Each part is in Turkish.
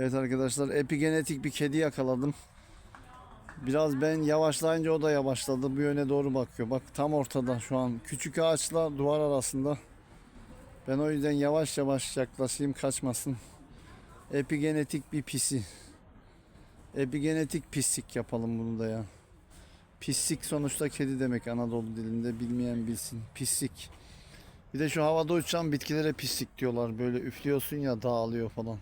Evet arkadaşlar epigenetik bir kedi yakaladım. Biraz ben yavaşlayınca o da yavaşladı. Bu yöne doğru bakıyor. Bak tam ortada şu an. Küçük ağaçla duvar arasında. Ben o yüzden yavaş yavaş yaklaşayım kaçmasın. Epigenetik bir pisi. Epigenetik pislik yapalım bunu da ya. Pislik sonuçta kedi demek Anadolu dilinde bilmeyen bilsin. Pislik. Bir de şu havada uçan bitkilere pislik diyorlar. Böyle üflüyorsun ya dağılıyor falan.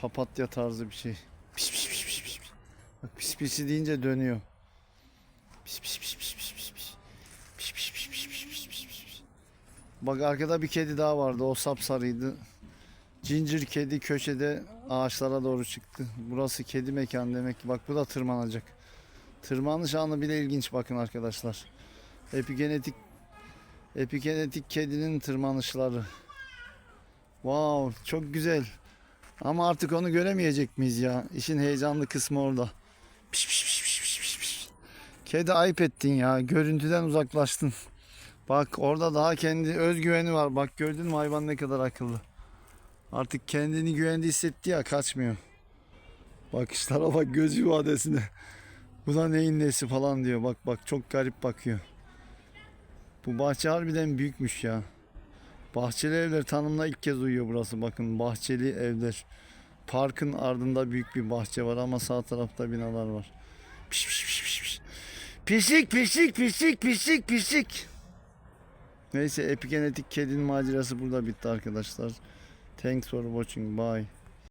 Papatya tarzı bir şey. Pis pis pis pis pis. Bak pis pisi deyince dönüyor. Pis pis pis pis pis pis pis. Pis pis pis pis pis pis pis pis. Bak arkada bir kedi daha vardı. O sapsarıydı. Cincir kedi köşede ağaçlara doğru çıktı. Burası kedi mekan demek ki. Bak bu da tırmanacak. Tırmanış anı bile ilginç bakın arkadaşlar. Epigenetik epigenetik kedinin tırmanışları. Wow, çok güzel. Ama artık onu göremeyecek miyiz ya? İşin heyecanlı kısmı orada. Piş piş piş piş piş piş piş. Kedi ayıp ettin ya. Görüntüden uzaklaştın. Bak orada daha kendi özgüveni var. Bak gördün mü hayvan ne kadar akıllı. Artık kendini güvende hissetti ya kaçmıyor. Bakışlara bak göz ifadesine. Bu da neyin nesi falan diyor. Bak bak çok garip bakıyor. Bu bahçe harbiden büyükmüş ya. Bahçeli evler tanımına ilk kez uyuyor burası. Bakın bahçeli evler. Parkın ardında büyük bir bahçe var ama sağ tarafta binalar var. Piş piş piş piş piş. Pislik pislik pislik pislik pislik. Neyse epigenetik kedinin macerası burada bitti arkadaşlar. Thanks for watching. Bye.